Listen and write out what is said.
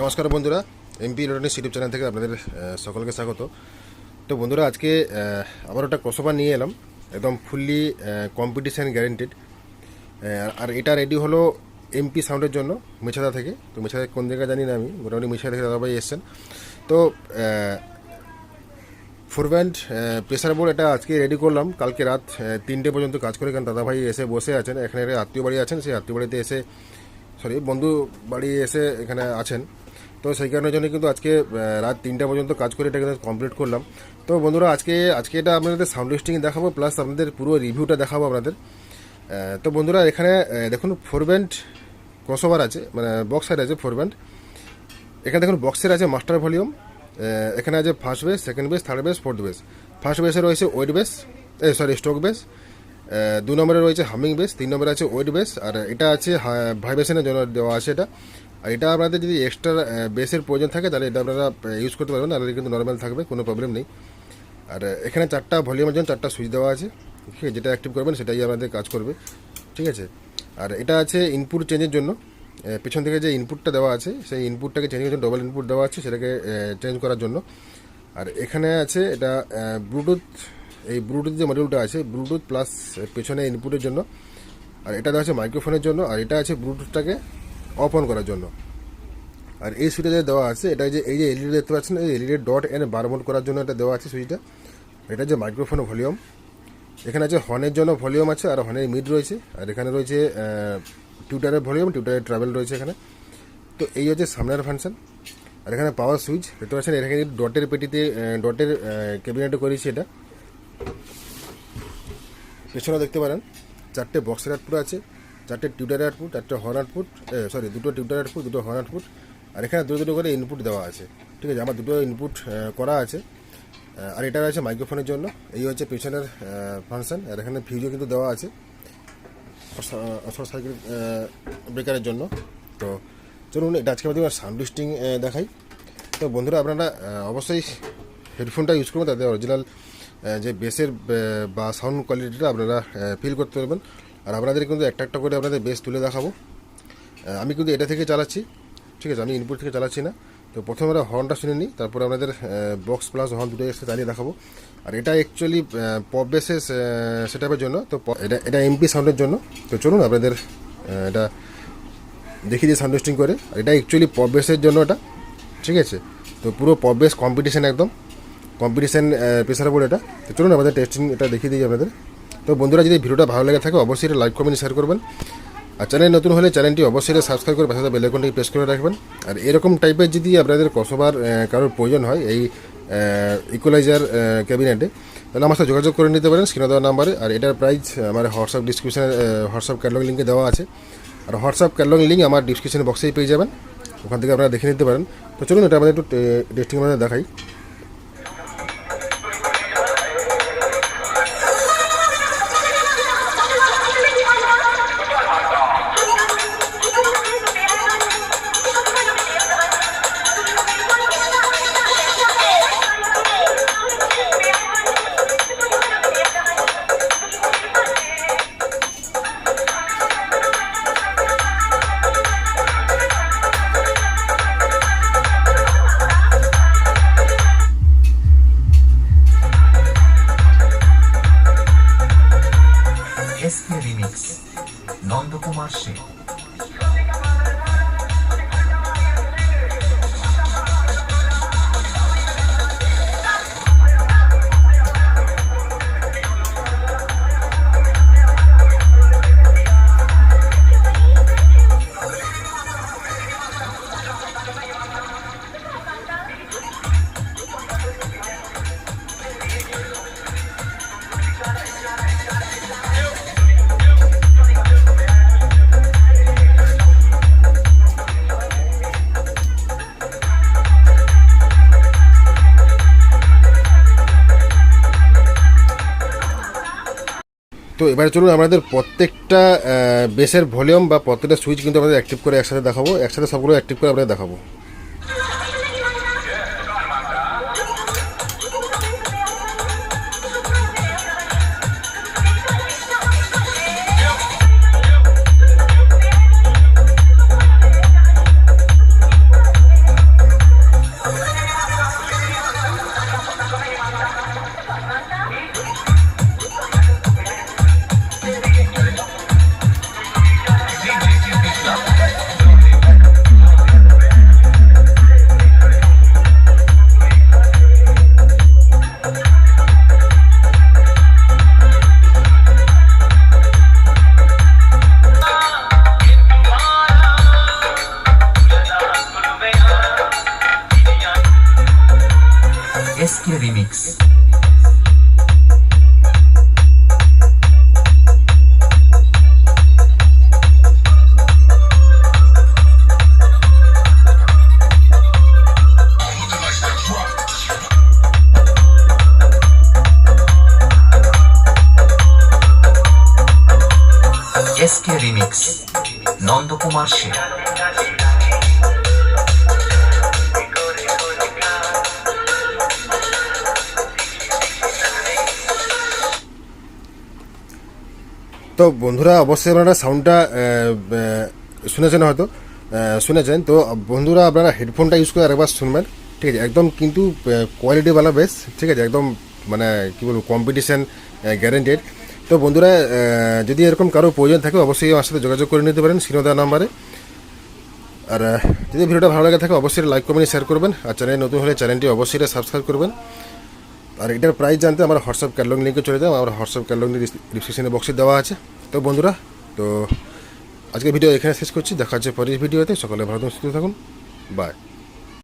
নমস্কার বন্ধুরা MP electronics YouTube channel থেকে আপনাদের সকলকে স্বাগত। তো বন্ধুরা, আজকে আবার একটা ক্রসওভার নিয়ে এলাম, একদম ফুললি কম্পিটিশান গ্যারেন্টেড আর এটা রেডি হলো এমপি সাউন্ডের জন্য, মেছাদা থেকে। তো মেছাদা কোন জায়গায় জানি না আমি, মোটামুটি মেছাদা থেকে দাদাভাই এসছেন। তো ফোর ব্যান্ড প্রেসার বোর্ড এটা আজকে রেডি করলাম। কালকে রাত তিনটে পর্যন্ত কাজ করে, কারণ দাদাভাই এসে বসে আছেন। এখানে আত্মীয় বাড়ি আছেন, সেই আত্মীয় বাড়িতে এসে সরি বন্ধু বাড়ি এসে এখানে আছেন। তো সেই কারণের জন্য কিন্তু আজকে রাত তিনটা পর্যন্ত কাজ করে এটা কিন্তু কমপ্লিট করলাম। তো বন্ধুরা, আজকে আজকে এটা আপনাদের সাউন্ড লিস্টিং দেখাবো প্লাস আপনাদের পুরো রিভিউটা দেখাবো আপনাদের। তো বন্ধুরা, এখানে দেখুন ফোর ব্যান্ড ক্রসওভার আছে মানে বক্স সাইড আছে ফোর ব্যান্ড এখানে দেখুন বক্সের আছে মাস্টার ভলিউম এখানে আছে first bass second bass third bass fourth bass first বেসে রয়েছে ওয়েট বেস এ সরি স্ট্রোক বেস দু নম্বরে রয়েছে হামিং বেস তিন নম্বরে আছে ওয়েট বেস আর এটা আছে ভাইব্রেশনের জন্য দেওয়া আছে এটা। আর এটা আপনাদের যদি এক্সট্রা বেসের প্রয়োজন থাকে, তাহলে এটা আপনারা ইউজ করতে পারবেন, তাহলে কিন্তু নর্মাল থাকবে, কোনো প্রবলেম নেই। আর এখানে চারটা ভলিউমের জন্য চারটা সুইচ দেওয়া আছে, ঠিক আছে? যেটা অ্যাক্টিভ করবেন, সেটাই আপনাদের কাজ করবে, ঠিক আছে? আর এটা আছে ইনপুট চেঞ্জের জন্য পেছন থেকে যে ইনপুটটা দেওয়া আছে, সেই ইনপুটটাকে চেঞ্জ করার জন্য ডবল ইনপুট দেওয়া আছে, সেটাকে চেঞ্জ করার জন্য। আর এখানে আছে এটা ব্লুটুথ এই ব্লুটুথ যে মডিউলটা আছে ব্লুটুথ প্লাস পেছনে ইনপুটের জন্য। আর এটা দেওয়া আছে মাইক্রোফোনের জন্য, আর এটা আছে ব্লুটুথটাকে অফ অন করার জন্য। আর এই সুইচটা যে দেওয়া আছে, এটা যে এই যে এলইডি দেখতে পাচ্ছেন, এই এলইডি ডট এনে বারমোড করার জন্য এটা দেওয়া আছে সুইচটা এটা যে মাইক্রোফোন ভলিউম এখানে আছে হর্নের জন্য ভলিউম আছে, আর হর্নের মিড রয়েছে। আর এখানে রয়েছে টিউটারের ভলিউম টিউটারের ট্রাভেল রয়েছে এখানে। তো এই হচ্ছে সামনের ফাংশন আর এখানে পাওয়ার সুইচ দেখতে পাচ্ছেন এখানে ডটের পেটিতে ডটের ক্যাবিনেটে করেছি এটা। পেছনে দেখতে পারেন, চারটে বক্সের আউটপুট আছে। চারটে টিউটারের আউটপুট চারটে হর্ন আউটপুট সরি দুটো টিউটার আউটপুট দুটো হর্ন আউটপুট আর এখানে দুটো দুটো করে ইনপুট দেওয়া আছে। ঠিক আছে? আমার দুটো ইনপুট করা আছে। আর এটা রয়েছে মাইক্রোফোনের জন্য। এই হচ্ছে পেছনের ফাংশন আর এখানে ফিউজও কিন্তু দেওয়া আছে। শর্ট সার্কিট ব্রেকারের জন্য। তো চলুন, এটা আজকে আমাদের সাউন্ড লিস্টিং দেখাই। তো বন্ধুরা, আপনারা অবশ্যই হেডফোনটা ইউজ করবেন তাদের অরিজিনাল যে বেসের বা সাউন্ড কোয়ালিটিটা আপনারা ফিল করতে পারবেন। আর আপনাদের কিন্তু একটা একটা করে আপনাদের বেস তুলে দেখাবো। আমি কিন্তু এটা থেকে চালাচ্ছি, ঠিক আছে? আমি ইনপুট থেকে চালাচ্ছি না। তো প্রথমে আমরা হর্নটা শুনে নিই, তারপরে আপনাদের বক্স প্লাস হর্ন দুটো একসাথে চালিয়ে দেখাবো। আর এটা অ্যাকচুয়ালি পপ বেসের সেটআপের জন্য, তো এটা এটা এমপি সাউন্ডের জন্য। তো চলুন আপনাদের এটা দেখিয়ে দিই সাউন্ড টেস্টিং করে। আর এটা অ্যাকচুয়ালি পপ বেসের জন্য এটা, ঠিক আছে? তো পুরো পপ বেস কম্পিটিশান একদম। কম্পিটিশান প্রেসার বোর্ড এটা। তো চলুন আমাদের টেস্টিং এটা দেখিয়ে দিই আপনাদের। তো বন্ধুরা, যদি ভিডিওটা ভালো লেগে থাকে, অবশ্যই লাইক কমেন্ট শেয়ার করবেন। আর চ্যানেল নতুন হলে চ্যানেলটি অবশ্যই সাবস্ক্রাইব করে পাশে বেল আইকনটি প্রেস করে রাখবেন। আর এরকম টাইপের যদি আপনাদের কসবার কারোর প্রয়োজন হয় এই ইকুয়ালাইজার ক্যাবিনেটে তাহলে আমার সাথে যোগাযোগ করে নিতে পারেন স্ক্রিনে দেওয়া নাম্বারে আর এটার প্রাইস আমার হোয়াটসঅ্যাপ ডিসক্রিপশানে হোয়াটসঅ্যাপ ক্যাটলগ লিঙ্কে দেওয়া আছে। আর হোয়াটসঅ্যাপ ক্যাটলগ লিঙ্ক আমার ডিসক্রিপশন বক্সেই পেয়ে যাবেন। ওখান থেকে আপনারা দেখে নিতে পারেন। তো চলুন, এটা আমাদের একটু টেস্টিং আমাদের দেখাই। তো এবার চলুন আমাদের প্রত্যেকটা বেসের ভলিউম বা প্রত্যেকটা সুইচ কিন্তু আমাদের অ্যাক্টিভ করে একসাথে দেখাবো। একসাথে সবগুলো অ্যাক্টিভ করে আপনাদের দেখাবো। Saskia Remix. SK Remix Non-Documartial তো বন্ধুরা, অবশ্যই আপনারা সাউন্ডটা শুনেছেন হয়তো। শুনেছেন। তো বন্ধুরা, আপনারা হেডফোনটা ইউজ করে আরেকবার শুনবেন। ঠিক আছে? একদম কিন্তু কোয়ালিটিওয়ালা বেশ ঠিক আছে? একদম মানে কী বলব কম্পিটিশান গ্যারেন্টেড তো বন্ধুরা যদি এরকম কারও প্রয়োজন থাকে, অবশ্যই আমার সাথে যোগাযোগ করে নিতে পারেন সিনোদা নাম্বারে। আর, যদি ভিডিওটা ভালো লাগে থাকে, অবশ্যই লাইক কমেন্ট শেয়ার করবেন। আর চ্যানেল নতুন হলে চ্যানেলটি অবশ্যই সাবস্ক্রাইব করবেন। আর এটার প্রাইস জানতে আমার হোয়াটসঅ্যাপ ক্যাটলগ লিঙ্কে চলে যাও, আমার হোয়াটসঅ্যাপ ক্যাটলগ ডিসক্রিপশনে বক্সে দেওয়া আছে। তো বন্ধুরা, তো আজকে ভিডিও এখানে শেষ করছি, দেখা হচ্ছে পরের ভিডিওতে সকালে ভালো সুস্থ থাকুন। বাই